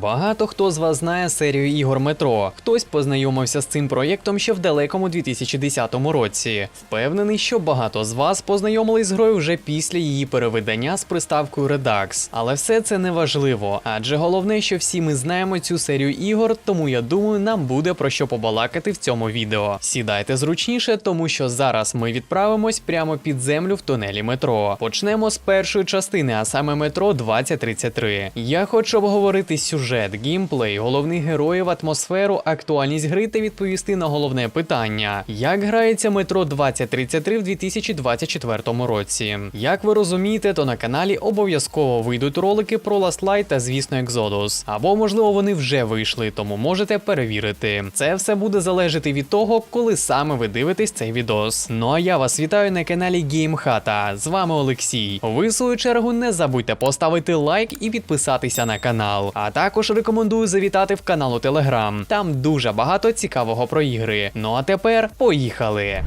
Багато хто з вас знає серію ігор Метро. Хтось познайомився з цим проєктом ще в далекому 2010 році. Впевнений, що багато з вас познайомились з грою вже після її перевидання з приставкою Redux. Але все це не важливо, адже головне, що всі ми знаємо цю серію ігор, тому я думаю, нам буде про що побалакати в цьому відео. Сідайте зручніше, тому що зараз ми відправимось прямо під землю в тунелі метро. Почнемо з першої частини, а саме метро 2033. Я хочу обговорити сюжет, геймплей, головних героїв, атмосферу, актуальність гри та відповісти на головне питання: як грається метро 2033 в 2024 році. Як ви розумієте, то на каналі обов'язково вийдуть ролики про Last Light та, звісно, Exodus. Або, можливо, вони вже вийшли, тому можете перевірити. Це все буде залежати від того, коли саме ви дивитесь цей відос. Ну а я вас вітаю на каналі GameHata. З вами Олексій. Ви в свою чергу не забудьте поставити лайк і підписатися на канал. А також рекомендую завітати в канал у Telegram. Там дуже багато цікавого про ігри. Ну а тепер поїхали.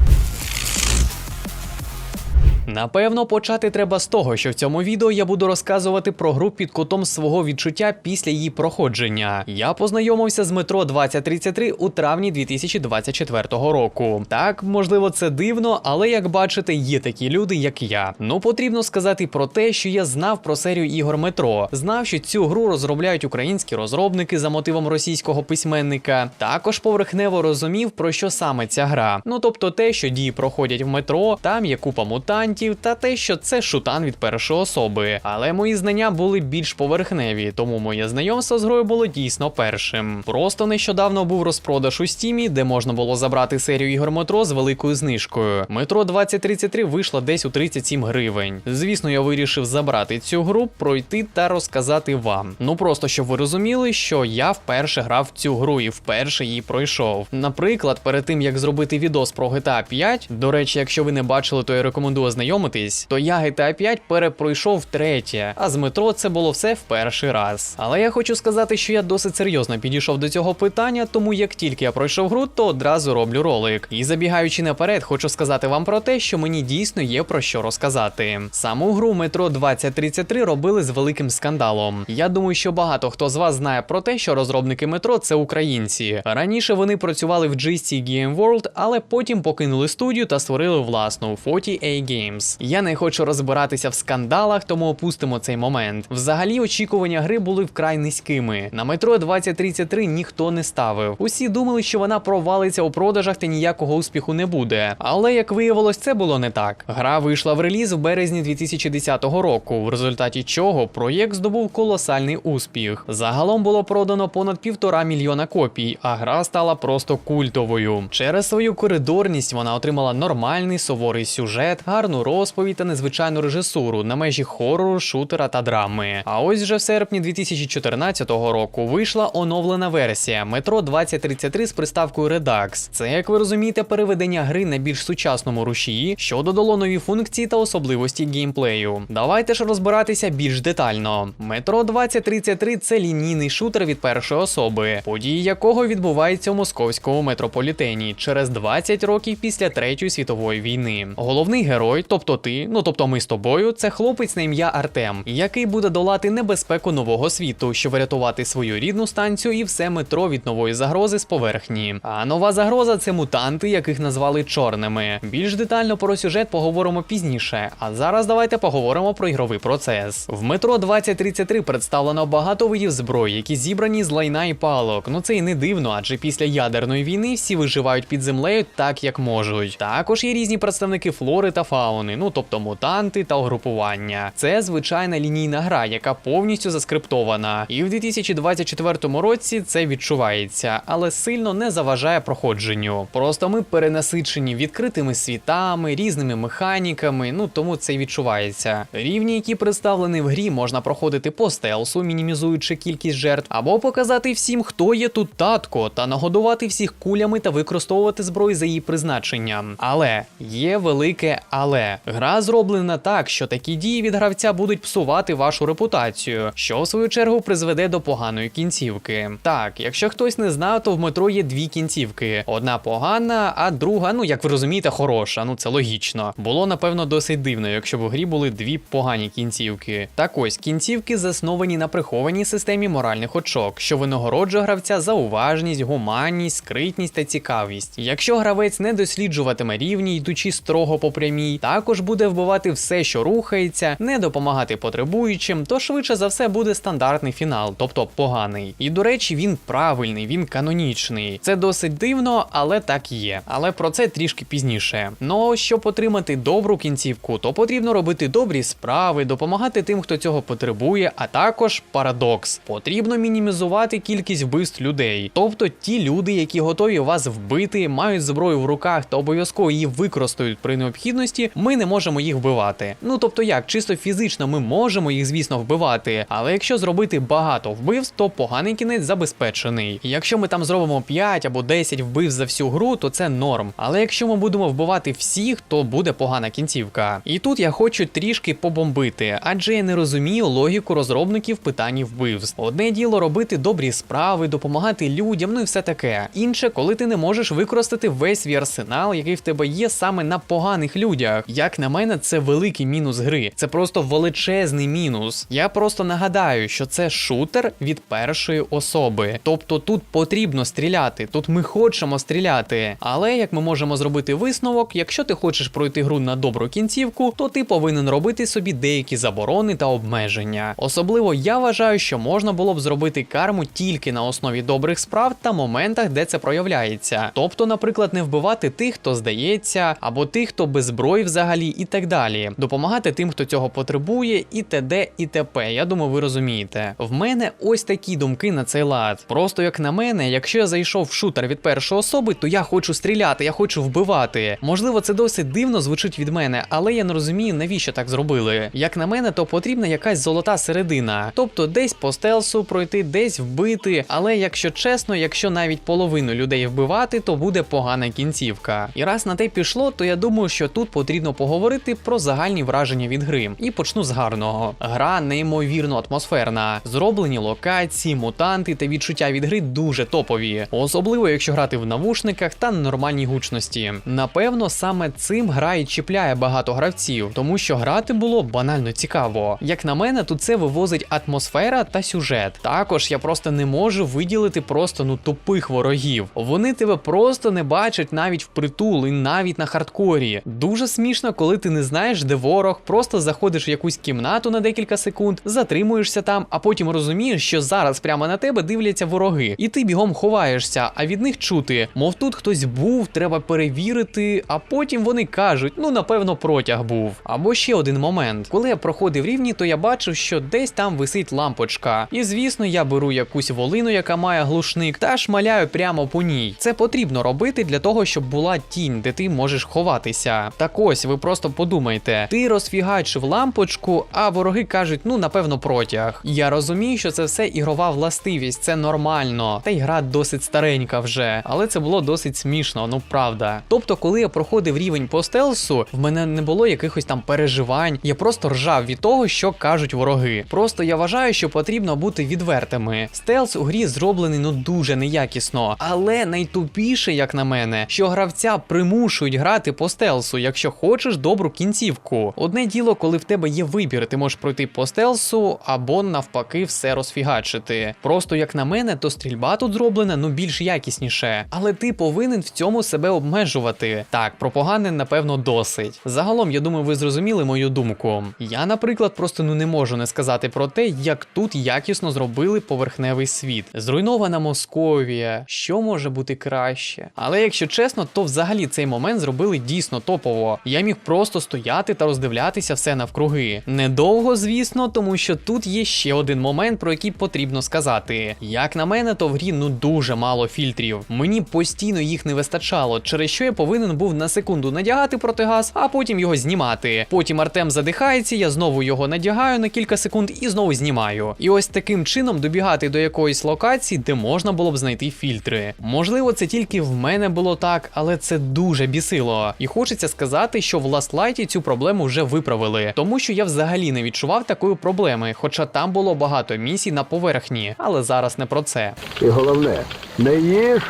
Напевно, почати треба з того, що в цьому відео я буду розказувати про гру під кутом свого відчуття після її проходження. Я познайомився з метро 2033 у травні 2024 року. Так, можливо, це дивно, але як бачите, є такі люди, як я. Ну потрібно сказати про те, що я знав про серію ігор метро, знав, що цю гру розробляють українські розробники за мотивом російського письменника. Також поверхнево розумів, про що саме ця гра. Ну тобто те, що дії проходять в метро, там є купа мутантів, та те, що це шутан від першої особи. Але мої знання були більш поверхневі, тому моє знайомство з грою було дійсно першим. Просто нещодавно був розпродаж у стімі, де можна було забрати серію ігор метро з великою знижкою. Метро 2033 вийшла десь у 37 гривень. Звісно, я вирішив забрати цю гру, пройти та розказати вам. Ну просто щоб ви розуміли, що я вперше грав цю гру і вперше її пройшов. Наприклад, перед тим як зробити відос про GTA 5, до речі, якщо ви не бачили, то я рекомендую ознайомитись, то я GTA 5 перепройшов втретє, а з метро це було все в перший раз. Але я хочу сказати, що я досить серйозно підійшов до цього питання, тому як тільки я пройшов гру, то одразу роблю ролик. І забігаючи наперед, хочу сказати вам про те, що мені дійсно є про що розказати. Саму гру метро 2033 робили з великим скандалом. Я думаю, що багато хто з вас знає про те, що розробники метро це українці. Раніше вони працювали в GSC Game World, але потім покинули студію та створили власну 40A Games. Я не хочу розбиратися в скандалах, тому опустимо цей момент. Взагалі, очікування гри були вкрай низькими. На метро 2033 ніхто не ставив. Усі думали, що вона провалиться у продажах та ніякого успіху не буде. Але як виявилось, це було не так. Гра вийшла в реліз в березні 2010 року, в результаті чого проєкт здобув колосальний успіх. Загалом було продано понад півтора мільйона копій, а гра стала просто культовою. Через свою коридорність вона отримала нормальний суворий сюжет, гарну розповідь та незвичайну режисуру на межі хорору, шутера та драми. А ось вже в серпні 2014 року вийшла оновлена версія Metro 2033 з приставкою Redux. Це, як ви розумієте, переведення гри на більш сучасному рушії, що додало нові функції та особливості геймплею. Давайте ж розбиратися більш детально. Metro 2033 це лінійний шутер від першої особи, події якого відбуваються у московському метрополітені через 20 років після Третьої світової війни. Головний герой, тобто ти, ну тобто ми з тобою, це хлопець на ім'я Артем, який буде долати небезпеку нового світу, щоб врятувати свою рідну станцію і все метро від нової загрози з поверхні. А нова загроза це мутанти, яких назвали чорними. Більш детально про сюжет поговоримо пізніше. А зараз давайте поговоримо про ігровий процес. В метро 2033 представлено багато видів зброї, які зібрані з лайна і палок. Ну це і не дивно, адже після ядерної війни всі виживають під землею так, як можуть. Також є різні представники флори та фауни, ну тобто мутанти та угрупування. Це звичайна лінійна гра, яка повністю заскриптована. І в 2024 році це відчувається, але сильно не заважає проходженню. Просто ми перенасичені відкритими світами, різними механіками, ну тому це й відчувається. Рівні, які представлені в грі, можна проходити по стелсу, мінімізуючи кількість жертв, або показати всім, хто є тут татко, та нагодувати всіх кулями та використовувати зброю за її призначенням. Але є велике але Гра зроблена так, що такі дії від гравця будуть псувати вашу репутацію, що в свою чергу призведе до поганої кінцівки. Так, якщо хтось не знав, то в метро є дві кінцівки: одна погана, а друга, ну як ви розумієте, хороша. Ну це логічно. Було напевно досить дивно, якщо у грі були дві погані кінцівки. Так ось кінцівки засновані на прихованій системі моральних очок, що винагороджує гравця за уважність, гуманність, скритність та цікавість. Якщо гравець не досліджуватиме рівні, йдучи строго по прямій, також буде вбивати все, що рухається, не допомагати потребуючим, то швидше за все буде стандартний фінал, тобто поганий. І до речі, він правильний, він канонічний. Це досить дивно, але так є. Але про це трішки пізніше. Ну щоб отримати добру кінцівку, то потрібно робити добрі справи, допомагати тим, хто цього потребує, а також парадокс. Потрібно мінімізувати кількість вбивств людей. Тобто ті люди, які готові вас вбити, мають зброю в руках та обов'язково її використають при необхідності, ми не можемо їх вбивати. Ну тобто як, чисто фізично ми можемо їх, звісно, вбивати, але якщо зробити багато вбивств, то поганий кінець забезпечений. Якщо ми там зробимо 5 або 10 вбивств за всю гру, то це норм. Але якщо ми будемо вбивати всіх, то буде погана кінцівка. І тут я хочу трішки побомбити, адже я не розумію логіку розробників питань вбивств. Одне діло робити добрі справи, допомагати людям, ну і все таке. Інше, коли ти не можеш використати весь свій арсенал, який в тебе є саме на поганих людях. Як на мене, це великий мінус гри. Це просто величезний мінус. Я просто нагадаю, що це шутер від першої особи. Тобто тут потрібно стріляти, тут ми хочемо стріляти. Але як ми можемо зробити висновок, якщо ти хочеш пройти гру на добру кінцівку, то ти повинен робити собі деякі заборони та обмеження. Особливо я вважаю, що можна було б зробити карму тільки на основі добрих справ та моментах, де це проявляється. Тобто, наприклад, не вбивати тих, хто здається, або тих, хто без зброї взагалі, і так далі. Допомагати тим, хто цього потребує, і т.д. і т.п. Я думаю, ви розумієте. В мене ось такі думки на цей лад. Просто як на мене, якщо я зайшов в шутер від першої особи, то я хочу стріляти, я хочу вбивати. Можливо, це досить дивно звучить від мене, але я не розумію, навіщо так зробили. Як на мене, то потрібна якась золота середина. Тобто десь по стелсу пройти, десь вбити. Але якщо чесно, якщо навіть половину людей вбивати, то буде погана кінцівка. І раз на те пішло, то я думаю, що тут потрібно поговорити про загальні враження від гри. І почну з гарного. Гра неймовірно атмосферна. Зроблені локації, мутанти та відчуття від гри дуже топові, особливо якщо грати в навушниках та нормальній гучності. Напевно, саме цим гра і чіпляє багато гравців, тому що грати було банально цікаво. Як на мене, тут це вивозить атмосфера та сюжет. Також я просто не можу виділити просто ну тупих ворогів. Вони тебе просто не бачать навіть впритул і навіть на хардкорі. Дуже смішно, коли ти не знаєш, де ворог, просто заходиш в якусь кімнату на декілька секунд, затримуєшся там, а потім розумієш, що зараз прямо на тебе дивляться вороги, і ти бігом ховаєшся, а від них чути, мов тут хтось був, треба перевірити, а потім вони кажуть, ну напевно, протяг був. Або ще один момент. Коли я проходив рівні, то я бачив, що десь там висить лампочка. І звісно, я беру якусь волину, яка має глушник, та шмаляю прямо по ній. Це потрібно робити для того, щоб була тінь, де ти можеш ховатися. Так ось, ви просто подумайте, ти розфігачив лампочку, а вороги кажуть, ну напевно, протяг. Я розумію, що це все ігрова властивість, це нормально. Та й гра досить старенька вже, але це було досить смішно, ну правда. Тобто, коли я проходив рівень по стелсу, в мене не було якихось там переживань. Я просто ржав від того, що кажуть вороги. Просто я вважаю, що потрібно бути відвертими. Стелс у грі зроблений ну дуже неякісно, але найтупіше, як на мене, що гравця примушують грати по стелсу, якщо хочеш добру кінцівку. Одне діло, коли в тебе є вибір, ти можеш пройти по стелсу або навпаки все розфігачити. Просто як на мене, то стрільба тут зроблена ну більш якісніше, але ти повинен в цьому себе обмежувати. Так, про погане, напевно, досить. Загалом, я думаю, ви зрозуміли мою думку. Я, наприклад, просто ну не можу не сказати про те, як тут якісно зробили поверхневий світ. Зруйнована Московія, що може бути краще. Але якщо чесно, то взагалі цей момент зробили дійсно топово. Я міг просто стояти та роздивлятися все навкруги. Недовго, звісно, тому що тут є ще один момент, про який потрібно сказати. Як на мене, то в грі ну дуже мало фільтрів. Мені постійно їх не вистачало, через що я повинен був на секунду надягати протигаз, а потім його знімати. Потім Артем задихається, я знову його надягаю на кілька секунд і знову знімаю. І ось таким чином добігати до якоїсь локації, де можна було б знайти фільтри. Можливо, це тільки в мене було так, але це дуже бісило. І хочеться сказати, що що в Last цю проблему вже виправили, тому що я взагалі не відчував такої проблеми, хоча там було багато місій на поверхні, але зараз не про це. І головне, не їж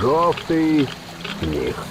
жовтий сніг.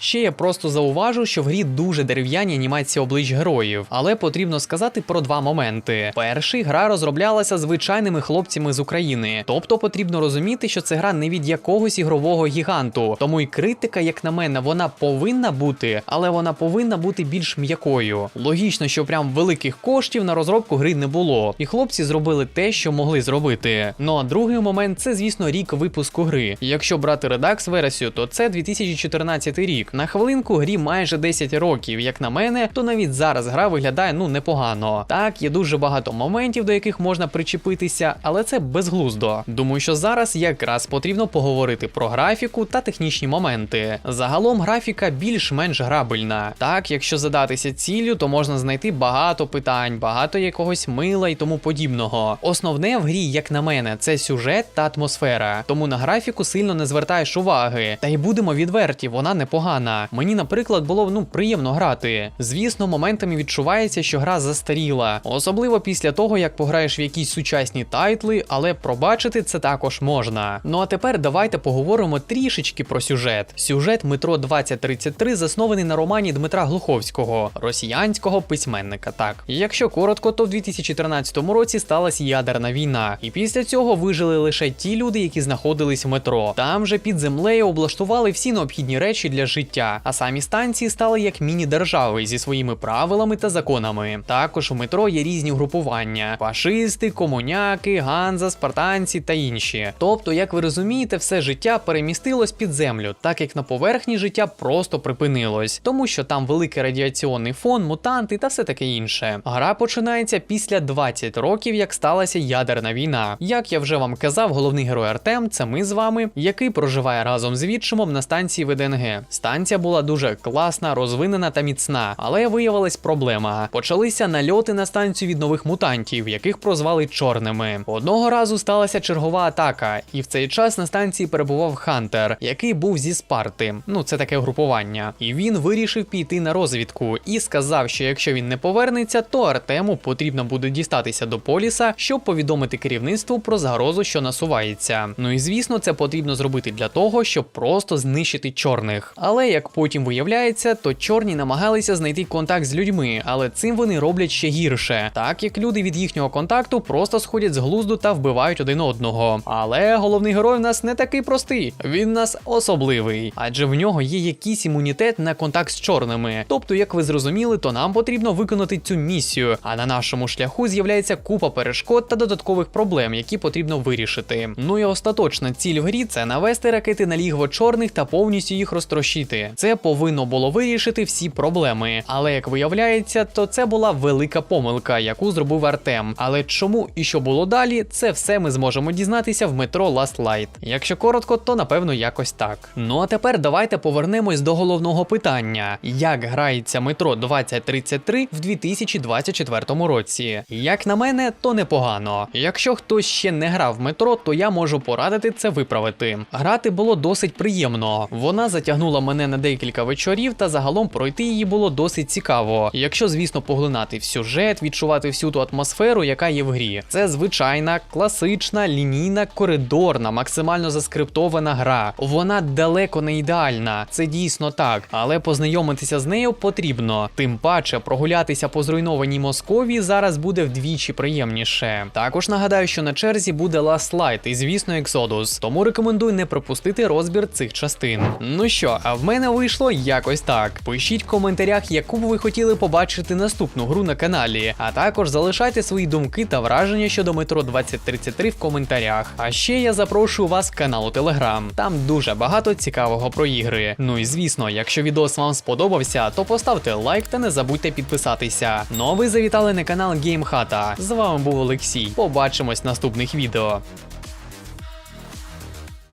Ще я просто зауважу, що в грі дуже дерев'яні анімації облич героїв, але потрібно сказати про два моменти. Перший гра розроблялася звичайними хлопцями з України, тобто потрібно розуміти, що це гра не від якогось ігрового гіганту. Тому і критика, як на мене, вона повинна бути, але вона повинна бути більш м'якою. Логічно, що прям великих коштів на розробку гри не було, і хлопці зробили те, що могли зробити. Ну а другий момент це, звісно, рік випуску гри. Якщо брати Redux версію, то це 2014 рік. На хвилинку грі майже 10 років. Як на мене, то навіть зараз гра виглядає ну непогано. Так, є дуже багато моментів, до яких можна причепитися, але це безглуздо. Думаю, що зараз якраз потрібно поговорити про графіку та технічні моменти. Загалом графіка більш-менш грабельна. Так, якщо задатися ціллю, то можна знайти багато питань, багато якогось мила і тому подібного. Основне в грі, як на мене, це сюжет та атмосфера. Тому на графіку сильно не звертаєш уваги. Та й будемо відверті, вона непогана. Мені, наприклад, було ну приємно грати. Звісно, моментами відчувається, що гра застаріла, особливо після того, як пограєш в якісь сучасні тайтли, але пробачити це також можна. Ну а тепер давайте поговоримо трішечки про сюжет. Сюжет метро 2033 заснований на романі Дмитра Глуховського, росіянського письменника. Так, якщо коротко, то в 2014 році сталася ядерна війна, і після цього вижили лише ті люди, які знаходились в метро. Там же під землею облаштували всі необхідні речі для життя, а самі станції стали як міні-держави зі своїми правилами та законами. Також в метро є різні групування: фашисти, комуняки, ганза, спартанці та інші. Тобто, як ви розумієте, все життя перемістилось під землю, так як на поверхні життя просто припинилось, тому що там великий радіаційний фон, мутанти та все таке інше. Гра починається після 20 років, як сталася ядерна війна. Як я вже вам казав, головний герой Артем це ми з вами, який проживає разом з відчимом на станції ВДНГ. Станція була дуже класна, розвинена та міцна, але виявилась проблема. Почалися нальоти на станцію від нових мутантів, яких прозвали чорними. Одного разу сталася чергова атака, і в цей час на станції перебував Хантер, який був зі Спарти. Ну, це таке групування. І він вирішив піти на розвідку і сказав, що якщо він не повернеться, то Артему потрібно буде дістатися до поліса, щоб повідомити керівництву про загрозу, що насувається. Ну і звісно, це потрібно зробити для того, щоб просто знищити чорних. Але як потім виявляється, то чорні намагалися знайти контакт з людьми, але цим вони роблять ще гірше, так як люди від їхнього контакту просто сходять з глузду та вбивають один одного. Але головний герой в нас не такий простий, він нас особливий, адже в нього є якийсь імунітет на контакт з чорними. Тобто, як ви зрозуміли, то нам потрібно виконати цю місію. А на нашому шляху з'являється купа перешкод та додаткових проблем, які потрібно вирішити. Ну і остаточна ціль в грі це навести ракети на лігво чорних та повністю їх розтрощити. Це повинно було вирішити всі проблеми. Але як виявляється, то це була велика помилка, яку зробив Артем. Але чому і що було далі, це все ми зможемо дізнатися в метро Last Light. Якщо коротко, то напевно якось так. Ну а тепер давайте повернемось до головного питання: як грається метро 2033 в 2024 році? Як на мене, то непогано. Якщо хтось ще не грав в метро, то я можу порадити це виправити. Грати було досить приємно. Вона затягнула мене на декілька вечорів, та загалом пройти її було досить цікаво. Якщо, звісно, поглинати в сюжет, відчувати всю ту атмосферу, яка є в грі. Це звичайна, класична, лінійна, коридорна, максимально заскриптована гра. Вона далеко не ідеальна, це дійсно так, але познайомитися з нею потрібно. Тим паче прогулятися по зруйнованій Московії зараз буде вдвічі приємніше. Також нагадаю, що на черзі буде Last Light і, звісно, Exodus, тому рекомендую не пропустити розбір цих частин. Ну що, а в мене вийшло якось так. Пишіть в коментарях, яку б ви хотіли побачити наступну гру на каналі, а також залишайте свої думки та враження щодо метро 2033 в коментарях. А ще я запрошую вас в у Telegram. Там дуже багато цікавого про ігри. Ну і звісно, якщо відос вам сподобався, то поставте лайк та не забудьте підписатися. Ну а ви завітали на канал GameHata. З вами був Олексій. Побачимось в наступних відео.